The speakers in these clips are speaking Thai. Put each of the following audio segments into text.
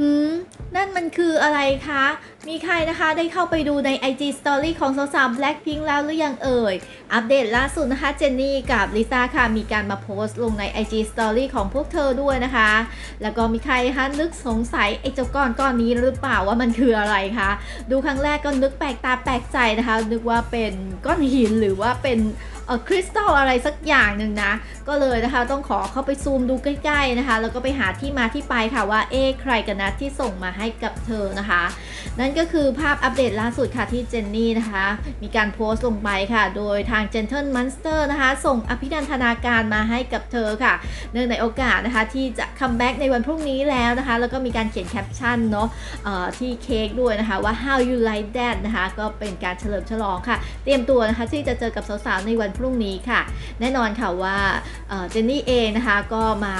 หืมนั่นมันคืออะไรคะ มีใครนะคะได้เข้าไปดูใน IG Story ของสาวๆ Blackpink แล้วหรือยังเอ่ย อัปเดตล่าสุดนะคะเจนนี่กับลิซ่าค่ะ มีการมาโพสต์ลงใน IG Story ของพวกเธอด้วยนะคะ แล้วก็มีใครคะนึกสงสัยไอ้เจ้าก้อนก้อนนี้หรือเปล่าว่ามันคืออะไรคะ ดูครั้งแรกก็นึกแปลกตาแปลกใจนะคะ นึกว่าเป็นก้อนหินหรือว่าเป็น คริสตัลอะไรสักอย่างหนึ่งนะ ก็เลยนะคะต้องขอเข้าไปซูมดูใกล้ๆนะคะ แล้วก็ไปหาที่มาที่ไปค่ะว่าเอ๊ใครกันนะที่ส่งมาให้กับเธอนะคะ นั่นก็คือภาพอัปเดตล่าสุดค่ะที่เจนนี่นะคะ มีการโพสต์ลงไปค่ะ โดยทาง Gentle Monster นะคะ ส่งอภินันทนาการมาให้กับเธอค่ะ เนื่องในโอกาสนะคะที่จะคัมแบ็กในวันพรุ่งนี้แล้วนะคะ แล้วก็มีการเขียนแคปชั่นเนาะเอ่อที่เค้กด้วยนะคะว่า how you like that นะคะ ก็เป็นการเฉลิมฉลองค่ะ เตรียมตัวนะคะที่จะเจอกับสาวๆในวันพรุ่งนี้ค่ะ แน่นอนค่ะว่าเจนนี่เองนะคะก็มา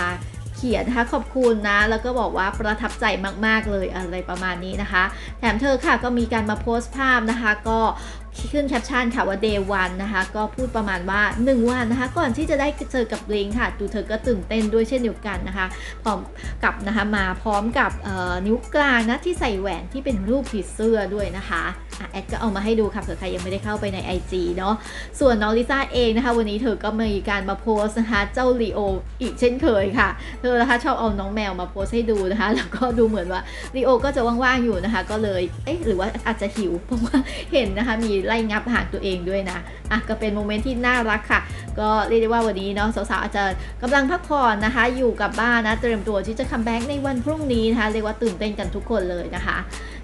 เขียนนะคะขอบคุณนะ แล้วก็บอกว่าประทับใจมาก ๆ เลยอะไรประมาณนี้นะคะ แถมเธอค่ะก็มีการมาโพสต์ภาพนะคะ ก็ขึ้นแคปชั่นค่ะว่า day one นะคะ ก็พูดประมาณว่า 1 วันนะคะ ก่อนที่จะได้เจอกับลิงค่ะดูเธอก็ตื่นเต้นด้วยเช่นเดียวกันนะคะพร้อมกับนะคะมาพร้อมกับนิ้วกลางนะที่ใส่แหวนที่เป็นรูปผีเสื้อด้วยนะคะ แอดก็เอามาให้ดูค่ะเผื่อใครยังไม่ได้เข้าไปใน IG เนาะส่วนน้องลิซ่าเองนะคะ วันนี้เธอก็มีการมาโพสต์นะคะเจ้าลีโออีกเช่นเคยค่ะ เธอนะคะชอบเอาน้องแมวมาโพสให้ดูนะคะ แล้วก็ดูเหมือนว่าลีโอก็จะว่างๆอยู่นะคะ ก็เลยเอ๊ะหรือว่าอาจจะหิวเพราะว่าเห็นนะคะมีไล่งับหางตัวเองด้วยนะอะก็เป็นโมเมนต์ที่น่ารักค่ะ ก็เรียกได้ว่าวันนี้เนาะสาวๆอาจจะกำลังพักผ่อนนะคะ อยู่กับบ้านนะเตรียมตัวที่จะคัมแบ็กในวันพรุ่งนี้นะคะเรียกว่าตื่นเต้นกันทุกคนเลยนะคะ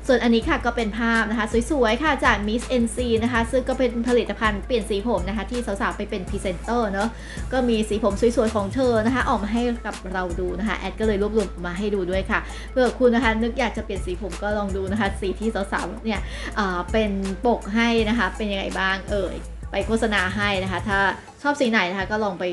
ส่วนอันนี้ค่ะก็เป็นภาพนะคะสวยๆค่ะจาก Miss NC นะคะ ซึ่งก็เป็นผลิตภัณฑ์เปลี่ยนสีผมนะคะ ที่สาวๆไปเป็นพรีเซนเตอร์เนาะก็มีสีผมสวยๆของเธอนะคะ ออกมาให้กับเราดูนะคะ แอดก็เลยรวบรวมมาให้ดูด้วยค่ะเผื่อคุณนะคะ นึกอยากจะเปลี่ยนสีผมก็ลองดูนะคะ สีที่สาวๆเนี่ยเป็นปกให้นะคะ เป็นยังไงบ้างเอ่ยไปโฆษณาให้นะคะ ถ้าชอบสีไหนนะคะก็ลองไป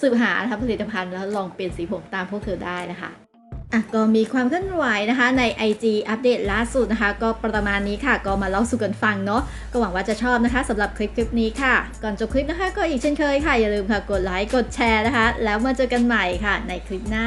สืบหาผลิตภัณฑ์แล้วลองเปลี่ยนสีผมตามพวกเธอได้นะคะ อะก็มีความเคลื่อนไหวนะคะใน IG อัปเดตล่าสุดนะคะ ก็ประมาณนี้ค่ะ ก็มาเล่าสู่กันฟังเนาะก็หวังว่าจะชอบนะคะสำหรับคลิปคลิปนี้ค่ะ ก่อนจบคลิปนะคะ ก็อีกเช่นเคยค่ะ อย่าลืมค่ะกดไลค์กดแชร์นะคะ แล้วมาเจอกันใหม่ค่ะในคลิปหน้า